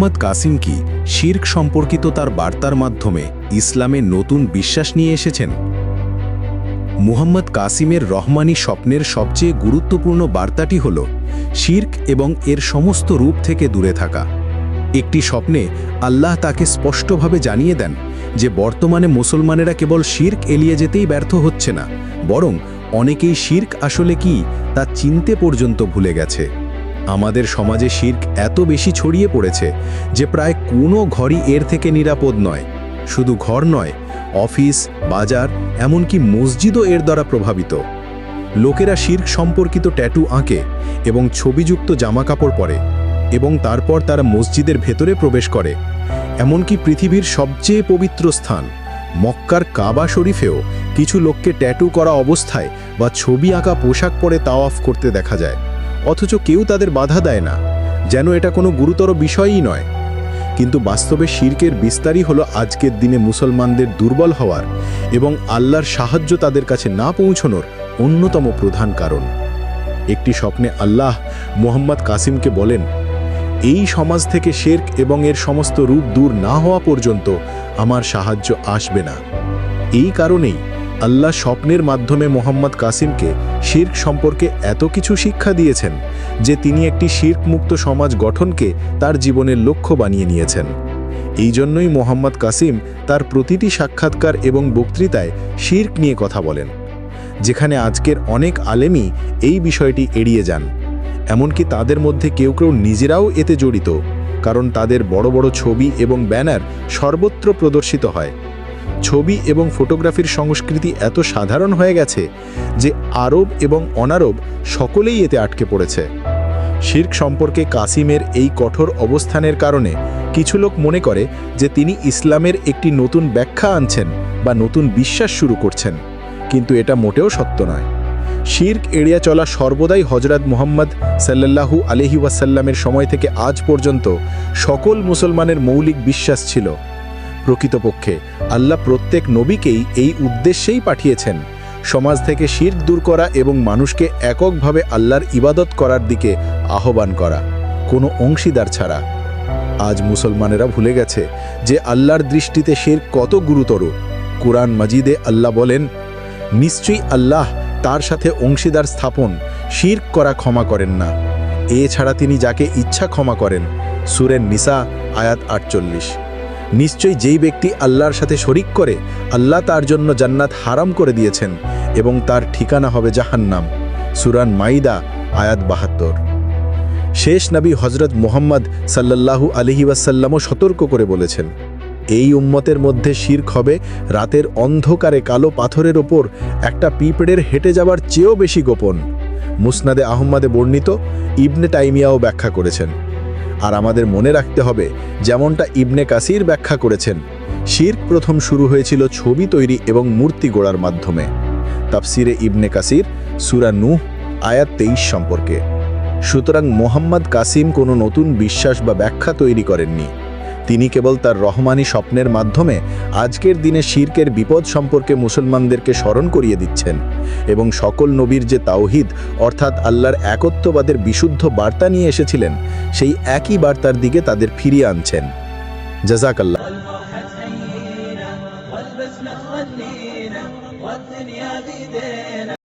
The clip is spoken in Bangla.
মুহাম্মদ কাসিম কি শির্ক সম্পর্কিত তার বার্তার মাধ্যমে ইসলামে নতুন বিশ্বাস নিয়ে এসেছেন? মুহাম্মদ কাসিমের রহমানি স্বপ্নের সবচেয়ে গুরুত্বপূর্ণ বার্তাটি হল, শির্ক এবং এর সমস্ত রূপ থেকে দূরে থাকা। একটি স্বপ্নে আল্লাহ তাকে স্পষ্টভাবে জানিয়ে দেন যে বর্তমানে মুসলমানেরা কেবল শির্ক এলিয়ে যেতেই ব্যর্থ হচ্ছে না, বরং অনেকেই শির্ক আসলে কি তা চিনতে পর্যন্ত ভুলে গেছে। আমাদের সমাজে শির্ক এত বেশি ছড়িয়ে পড়েছে যে প্রায় কোনো ঘরই এর থেকে নিরাপদ নয়। শুধু ঘর নয়, অফিস, বাজার, এমনকি মসজিদও এর দ্বারা প্রভাবিত। লোকেরা শির্ক সম্পর্কিত ট্যাটু আঁকে এবং ছবিযুক্ত জামাকাপড় পরে এবং তারপর তারা মসজিদের ভেতরে প্রবেশ করে। এমনকি পৃথিবীর সবচেয়ে পবিত্র স্থান, মক্কার কাবা শরীফেও কিছু লোককে ট্যাটু করা অবস্থায় বা ছবি আঁকা পোশাক পরে তাওয়াফ করতে দেখা যায়। অথচ কেউ তাদের বাধা দেয় না, যেন এটা কোনো গুরুতর বিষয়ই নয়। কিন্তু বাস্তবে শির্কের বিস্তারই হলো আজকের দিনে মুসলমানদের দুর্বল হওয়ার এবং আল্লাহর সাহায্য তাদের কাছে না পৌঁছনোর অন্যতম প্রধান কারণ। একটি স্বপ্নে আল্লাহ মোহাম্মদ কাসিমকে বলেন, এই সমাজ থেকে শেরক এবং এর সমস্ত রূপ দূর না হওয়া পর্যন্ত আমার সাহায্য আসবে না। এই কারণেই আল্লাহ স্বপ্নের মাধ্যমে মোহাম্মদ কাসিমকে শির্ক সম্পর্কে এত কিছু শিক্ষা দিয়েছেন যে তিনি একটি শির্ক মুক্ত সমাজ গঠনকে তার জীবনের লক্ষ্য বানিয়ে নিয়েছেন। এই জন্যই মোহাম্মদ কাসিম তার প্রতিটি সাক্ষাৎকার এবং বক্তৃতায় শির্ক নিয়ে কথা বলেন, যেখানে আজকের অনেক আলেমই এই বিষয়টি এড়িয়ে যান। এমনকি তাদের মধ্যে কেউ কেউ নিজেরাও এতে জড়িত, কারণ তাদের বড় বড় ছবি এবং ব্যানার সর্বত্র প্রদর্শিত হয়। ছবি এবং ফটোগ্রাফির সংস্কৃতি এত সাধারণ হয়ে গেছে যে আরব এবং অনারব সকলেই এতে আটকে পড়েছে। শির্ক সম্পর্কে কাসিমের এই কঠোর অবস্থানের কারণে কিছু লোক মনে করে যে তিনি ইসলামের একটি নতুন ব্যাখ্যা আনছেন বা নতুন বিশ্বাস শুরু করছেন, কিন্তু এটা মোটেও সত্য নয়। শির্ক এড়িয়ে চলা সর্বদাই হজরত মোহাম্মদ সাল্লাল্লাহু আলহি ওয়াসাল্লামের সময় থেকে আজ পর্যন্ত সকল মুসলমানের মৌলিক বিশ্বাস ছিল, প্রকৃতপক্ষে আল্লাহ প্রত্যেক নবীকেই এই উদ্দেশ্যেই পাঠিয়েছেন। সমাজ থেকে শির্ক দূর করা এবং মানুষকে এককভাবে আল্লাহর ইবাদত করার দিকে আহ্বান করা, কোনো অংশীদার ছাড়া। আজ মুসলমানেরা ভুলে গেছে যে আল্লাহর দৃষ্টিতে শির্ক কত গুরুতর। কোরআন মাজিদে আল্লাহ বলেন, নিশ্চয়ই আল্লাহ তার সাথে অংশীদার স্থাপন, শির্ক করা ক্ষমা করেন না। এছাড়া তিনি যাকে ইচ্ছা ক্ষমা করেন। সুরেন নিসা, আয়াত আটচল্লিশ। নিশ্চয়ই যেই ব্যক্তি আল্লাহর সাথে শরিক করে, আল্লাহ তার জন্য জান্নাত হারাম করে দিয়েছেন এবং তার ঠিকানা হবে জাহান্নাম। সুরান মাইদা, আয়াত বাহাত্তর। শেষ নবী হজরত মোহাম্মদ সাল্লাল্লাহু আলহি ওয়াসাল্লামও সতর্ক করে বলেছেন, এই উম্মতের মধ্যে শির্ক হবে রাতের অন্ধকারে কালো পাথরের ওপর, একটা পিঁপড়ের হেঁটে যাবার চেয়েও বেশি গোপন। মুসনাদে আহম্মদে বর্ণিত, ইবনে টাইমিয়াও ব্যাখ্যা করেছেন। আর আমাদের মনে রাখতে হবে, যেমনটা ইবনে কাসির ব্যাখ্যা করেছেন, শির্ক প্রথম শুরু হয়েছিল ছবি তৈরি এবং মূর্তি গোড়ার মাধ্যমে। তাফসিরে ইবনে কাসির, সুরা নুহ, আয়াত তেইশ সম্পর্কে। সুতরাং মোহাম্মদ কাসিম কোনো নতুন বিশ্বাস বা ব্যাখ্যা তৈরি করেননি। তিনি কেবল তার রহমানি স্বপ্নের মাধ্যমে আজকের দিনে শির্কের বিপদ সম্পর্কে মুসলমানদেরকে স্মরণ করিয়ে দিচ্ছেন এবং সকল নবীর যে তাওহিদ, অর্থাৎ আল্লাহর একত্ববাদের বিশুদ্ধ বার্তা নিয়ে এসেছিলেন, সেই একই বার্তার দিকে তাদের ফিরিয়ে আনছেন। জাজাকাল্লাহ